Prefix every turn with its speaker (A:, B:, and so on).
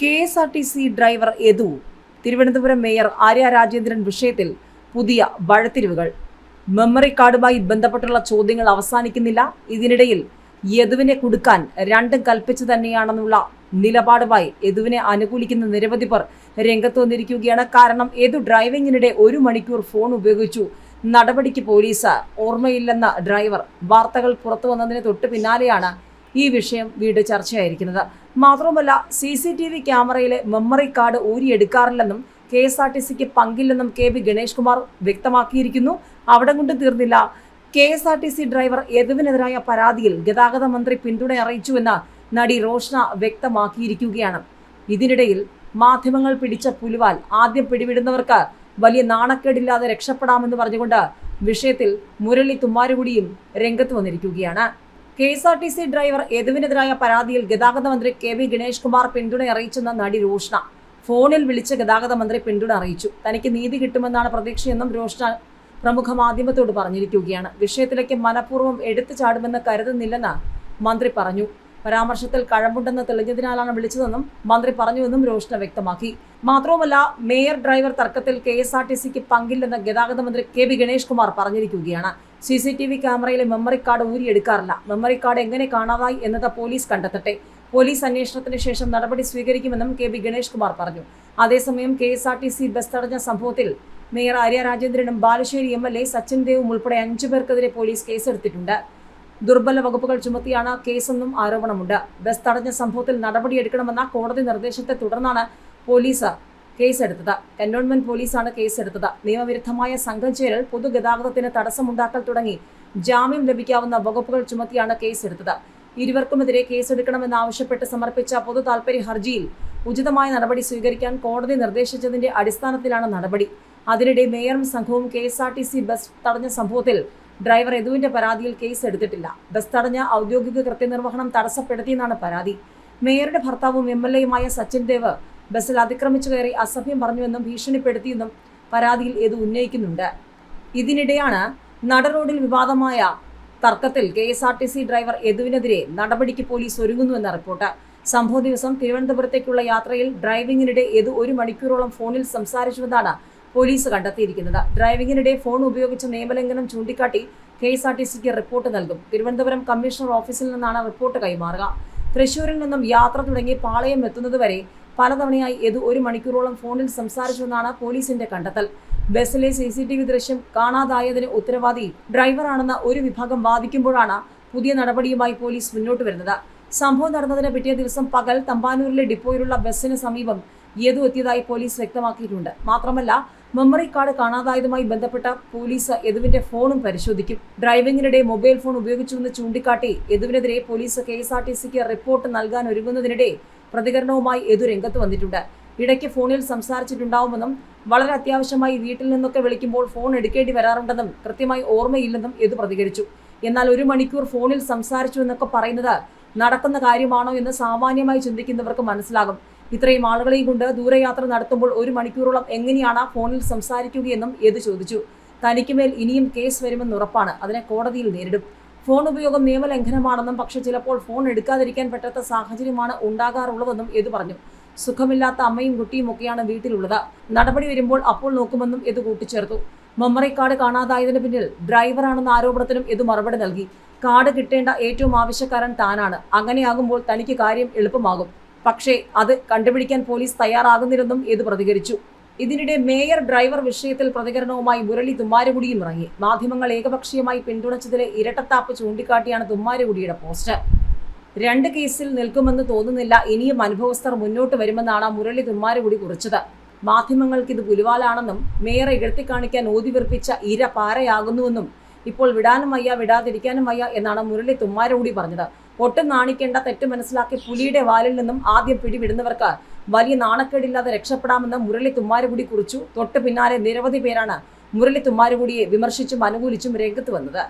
A: K S R T C driver Yadu Thiruvananthapuram mayor Arya Rajendran വിഷയത്തിൽ പുതിയ വഴത്തിരിവുകൾ. Memory കാർഡുമായി ബന്ധപ്പെട്ടുള്ള ചോദ്യങ്ങൾ അവസാനിക്കുന്നില്ല. ഇതിനിടയിൽ യദുവിനെ കൊടുക്കാൻ രണ്ടും കൽപ്പിച്ചു തന്നെയാണെന്നുള്ള നിലപാടുമായി യദുവിനെ അനുകൂലിക്കുന്ന നിരവധി പേർ രംഗത്ത് വന്നിരിക്കുകയാണ്. കാരണം യദു ഡ്രൈവിംഗിനിടെ ഒരു മണിക്കൂർ ഫോൺ ഉപയോഗിച്ചു. നടപടിക്ക് പോലീസ് ഓർമ്മയില്ലെന്ന ഡ്രൈവർ വാർത്തകൾ പുറത്തു വന്നതിന് തൊട്ട് പിന്നാലെയാണ് ഈ വിഷയം വീട് ചർച്ചയായിരിക്കുന്നത്. മാത്രവുമല്ല സി സി ടി വി ക്യാമറയിലെ മെമ്മറി കാർഡ് ഊരിയെടുക്കാറില്ലെന്നും കെ എസ് ആർ ടി സിക്ക് പങ്കില്ലെന്നും കെ വി ഗണേഷ് കുമാർ വ്യക്തമാക്കിയിരിക്കുന്നു. അവിടെ കൊണ്ട് തീർന്നില്ല. K S R T C driver യദുവിനെതിരായ പരാതിയിൽ ഗതാഗത മന്ത്രി പിന്തുണ അറിയിച്ചുവെന്ന് നടി റോഷ്ന വ്യക്തമാക്കിയിരിക്കുകയാണ്. ഇതിനിടയിൽ മാധ്യമങ്ങൾ പിടിച്ച പുലിവാൽ ആദ്യം പിടിവിടുന്നവർക്ക് വലിയ നാണക്കേടില്ലാതെ രക്ഷപ്പെടാമെന്ന് പറഞ്ഞുകൊണ്ട് വിഷയത്തിൽ മുരളി തുമ്മാരുകുടിയും രംഗത്ത് വന്നിരിക്കുകയാണ്. K S R T C driver യദുവിനെതിരായ പരാതിയിൽ ഗതാഗത മന്ത്രി കെ വി ഗണേഷ് കുമാർ പിന്തുണ അറിയിച്ചെന്ന നടി രോഷ്ണ ഫോണിൽ വിളിച്ച് ഗതാഗത മന്ത്രി പിന്തുണ അറിയിച്ചു. തനിക്ക് നീതി കിട്ടുമെന്നാണ് പ്രതീക്ഷയെന്നും രോഷ്ണ പ്രമുഖ മാധ്യമത്തോട് പറഞ്ഞിരിക്കുകയാണ്. വിഷയത്തിലേക്ക് മനഃപൂർവം എടുത്തു ചാടുമെന്ന് കരുതുന്നില്ലെന്ന് മന്ത്രി പറഞ്ഞു. പരാമർശത്തിൽ കഴമ്പുണ്ടെന്ന് തെളിഞ്ഞതിനാലാണ് വിളിച്ചതെന്നും മന്ത്രി പറഞ്ഞുവെന്നും രോഷ്ണ വ്യക്തമാക്കി. മാത്രവുമല്ല മേയർ ഡ്രൈവർ തർക്കത്തിൽ കെ എസ് ആർ ടി സിക്ക് പങ്കില്ലെന്ന് ഗതാഗത മന്ത്രി കെ വി ഗണേഷ് കുമാർ പറഞ്ഞിരിക്കുകയാണ്. സി സി ടി വി ക്യാമറയിലെ മെമ്മറി കാർഡ് ഊരിയെടുക്കാറില്ല. മെമ്മറി കാർഡ് എങ്ങനെ കാണാതായി എന്നത് പോലീസ് കണ്ടെത്തട്ടെ. പോലീസ് അന്വേഷണത്തിന് ശേഷം നടപടി സ്വീകരിക്കുമെന്നും കെ ബി ഗണേഷ് കുമാർ പറഞ്ഞു. അതേസമയം K S R T C bus തടഞ്ഞ സംഭവത്തിൽ mayor Arya രാജേന്ദ്രനും Balussery M L A Sachin ദേവും ഉൾപ്പെടെ അഞ്ചു പേർക്കെതിരെ പോലീസ് കേസെടുത്തിട്ടുണ്ട്. ദുർബല വകുപ്പുകൾ ചുമത്തിയാണ് കേസെന്നും ആരോപണമുണ്ട്. ബസ് തടഞ്ഞ സംഭവത്തിൽ നടപടിയെടുക്കണമെന്ന കോടതി നിർദ്ദേശത്തെ തുടർന്നാണ് പോലീസ് കേസെടുത്തത്. കന്റോൺമെന്റ് പോലീസാണ് കേസെടുത്തത്. നിയമവിരുദ്ധമായ സംഘം ചേരൽ പൊതുഗതാഗതത്തിന് തടസ്സമുണ്ടാക്കൽ തുടങ്ങി. ജാമ്യം ലഭിക്കാവുന്ന വകുപ്പുകൾ ചുമത്തിയാണ് കേസെടുത്തത്. ഇരുവർക്കുമെതിരെ കേസെടുക്കണമെന്നാവശ്യപ്പെട്ട് സമർപ്പിച്ച പൊതു താൽപര്യ ഹർജിയിൽ ഉചിതമായ നടപടി സ്വീകരിക്കാൻ കോടതി നിർദ്ദേശിച്ചതിന്റെ അടിസ്ഥാനത്തിലാണ് നടപടി. അതിനിടെ മേയറും സംഘവും K S R T C bus തടഞ്ഞ സംഭവത്തിൽ ഡ്രൈവർ യദുവിന്റെ പരാതിയിൽ കേസ് എടുത്തിട്ടില്ല ബസ് തടഞ്ഞ ഔദ്യോഗിക കൃത്യനിർവഹണം തടസ്സപ്പെടുത്തിയെന്നാണ് പരാതി. മേയറുടെ ഭർത്താവും എം എൽ എയുമായ സച്ചിൻ ദേവ് ബസ്സിൽ അതിക്രമിച്ചു കയറി അസഭ്യം പറഞ്ഞുവെന്നും ഭീഷണിപ്പെടുത്തിയെന്നും പരാതിയിൽ ഇത് ഉന്നയിക്കുന്നുണ്ട്. ഇതിനിടെയാണ് നടറോഡിൽ വിവാദമായ തർക്കത്തിൽ K S R T C driver യദുവിനെതിരെ നടപടിക്ക് പോലീസ് ഒരുങ്ങുന്നുവെന്ന റിപ്പോർട്ട്. സംഭവ ദിവസം തിരുവനന്തപുരത്തേക്കുള്ള യാത്രയിൽ ഡ്രൈവിംഗിനിടെ യദു ഒരു മണിക്കൂറോളം ഫോണിൽ സംസാരിച്ചുവെന്നാണ് പോലീസ് കണ്ടെത്തിയിരിക്കുന്നത്. ഡ്രൈവിംഗിനിടെ ഫോൺ ഉപയോഗിച്ച നിയമലംഘനം ചൂണ്ടിക്കാട്ടി കെ എസ് ആർ ടി സിക്ക് റിപ്പോർട്ട് നൽകും. തിരുവനന്തപുരം കമ്മീഷണർ ഓഫീസിൽ നിന്നാണ് റിപ്പോർട്ട് കൈമാറുക. തൃശൂരിൽ നിന്നും യാത്ര തുടങ്ങി പാളയം എത്തുന്നതുവരെ പലതവണയായി യദു ഒരു മണിക്കൂറോളം ഫോണിൽ സംസാരിച്ചുവെന്നാണ് പോലീസിന്റെ കണ്ടെത്തൽ. ബസ്സിലെ സി സി ടി വി ദൃശ്യം കാണാതായതിന് ഉത്തരവാദി ഡ്രൈവറാണെന്ന ഒരു വിഭാഗം വാദിക്കുമ്പോഴാണ് പുതിയ നടപടിയുമായി പോലീസ് മുന്നോട്ട് വരുന്നത്. സംഭവം നടന്നതിന് പിറ്റേ ദിവസം പകൽ തമ്പാനൂരിലെ ഡിപ്പോയിലുള്ള ബസ്സിന് സമീപം യദു എത്തിയതായി പോലീസ് വ്യക്തമാക്കിയിട്ടുണ്ട്. മാത്രമല്ല മെമ്മറി കാർഡ് കാണാതായതുമായി ബന്ധപ്പെട്ട പോലീസ് യദുവിന്റെ ഫോണും പരിശോധിക്കും. ഡ്രൈവിംഗിനിടെ മൊബൈൽ ഫോൺ ഉപയോഗിച്ചുവെന്ന് ചൂണ്ടിക്കാട്ടി യദുവിനെതിരെ police K S R T സിക്ക് റിപ്പോർട്ട് നൽകാൻ ഒരുങ്ങുന്നതിനിടെ പ്രതികരണവുമായി യദു രംഗത്ത് വന്നിട്ടുണ്ട്. ഇടയ്ക്ക് ഫോണിൽ സംസാരിച്ചിട്ടുണ്ടാവുമെന്നും വളരെ അത്യാവശ്യമായി വീട്ടിൽ നിന്നൊക്കെ വിളിക്കുമ്പോൾ ഫോൺ എടുക്കേണ്ടി വരാറുണ്ടെന്നും കൃത്യമായി ഓർമ്മയില്ലെന്നും യദു പ്രതികരിച്ചു. എന്നാൽ ഒരു മണിക്കൂർ ഫോണിൽ സംസാരിച്ചു എന്നൊക്കെ പറയുന്നത് നടക്കുന്ന കാര്യമാണോ എന്ന് സാമാന്യമായി ചിന്തിക്കുന്നവർക്ക് മനസ്സിലാകും. ഇത്രയും ആളുകളെയും കൊണ്ട് ദൂരയാത്ര നടത്തുമ്പോൾ ഒരു മണിക്കൂറോളം എങ്ങനെയാണ് ഫോണിൽ സംസാരിക്കുകയെന്നും യദു ചോദിച്ചു. തനിക്കുമേൽ ഇനിയും കേസ് വരുമെന്ന് ഉറപ്പാണ് അതിനെ കോടതിയിൽ നേരിടും. ഫോൺ ഉപയോഗം നിയമലംഘനമാണെന്നും പക്ഷെ ചിലപ്പോൾ ഫോൺ എടുക്കാതിരിക്കാൻ പറ്റാത്ത സാഹചര്യമാണ് ഉണ്ടാകാറുള്ളതെന്നും യദു പറഞ്ഞു. സുഖമില്ലാത്ത അമ്മയും കുട്ടിയും ഒക്കെയാണ് വീട്ടിലുള്ളത്. നടപടി വരുമ്പോൾ അപ്പോൾ നോക്കുമെന്നും ഇത് കൂട്ടിച്ചേർത്തു. മെമ്മറി കാർഡ് കാണാതായതിന് പിന്നിൽ ഡ്രൈവറാണെന്ന ആരോപണത്തിനും ഇത് മറുപടി നൽകി. കാർഡ് കിട്ടേണ്ട ഏറ്റവും ആവശ്യക്കാരൻ താനാണ്. അങ്ങനെയാകുമ്പോൾ തനിക്ക് കാര്യം എളുപ്പമാകും. പക്ഷേ അത് കണ്ടുപിടിക്കാൻ പോലീസ് തയ്യാറാകുന്നില്ലെന്നും ഇത് പ്രതികരിച്ചു. ഇതിനിടെ മേയർ ഡ്രൈവർ വിഷയത്തിൽ പ്രതികരണവുമായി മുരളി തുമ്മാരുകുടിയും ഇറങ്ങി മാധ്യമങ്ങൾ ഏകപക്ഷീയമായി പിന്തുണച്ചതിലെ ഇരട്ടത്താപ്പ് ചൂണ്ടിക്കാട്ടിയാണ് തുമ്മാരുകുടിയുടെ പോസ്റ്റ്. രണ്ട് കേസിൽ നിൽക്കുമെന്ന് തോന്നുന്നില്ല. ഇനിയും അനുഭവസ്ഥർ മുന്നോട്ട് വരുമെന്നാണ് മുരളി തുമ്മാരുകുടി കുറിച്ചത്. മാധ്യമങ്ങൾക്ക് ഇത് പുലിവാലാണെന്നും മേയറെ ഇകഴ്ത്തിക്കാണിക്കാൻ ഓതിവിർപ്പിച്ച ഇര പാരയാകുന്നുവെന്നും ഇപ്പോൾ വിടാനും വയ്യ വിടാതിരിക്കാനും വയ്യ എന്നാണ് മുരളി തുമ്മാരുകുടി പറഞ്ഞത്. ഒട്ടും നാണിക്കേണ്ട തെറ്റ് മനസ്സിലാക്കി പുലിയുടെ വാലിൽ നിന്നും ആദ്യം പിടിവിടുന്നവർക്ക് വലിയ നാണക്കേടില്ലാതെ രക്ഷപ്പെടാമെന്ന് മുരളി തുമ്മാരുകുടി കുറിച്ചു. തൊട്ട് പിന്നാലെ നിരവധി പേരാണ് മുരളി തുമ്മാരുകുടിയെ വിമർശിച്ചും അനുകൂലിച്ചും രംഗത്ത് വന്നത്.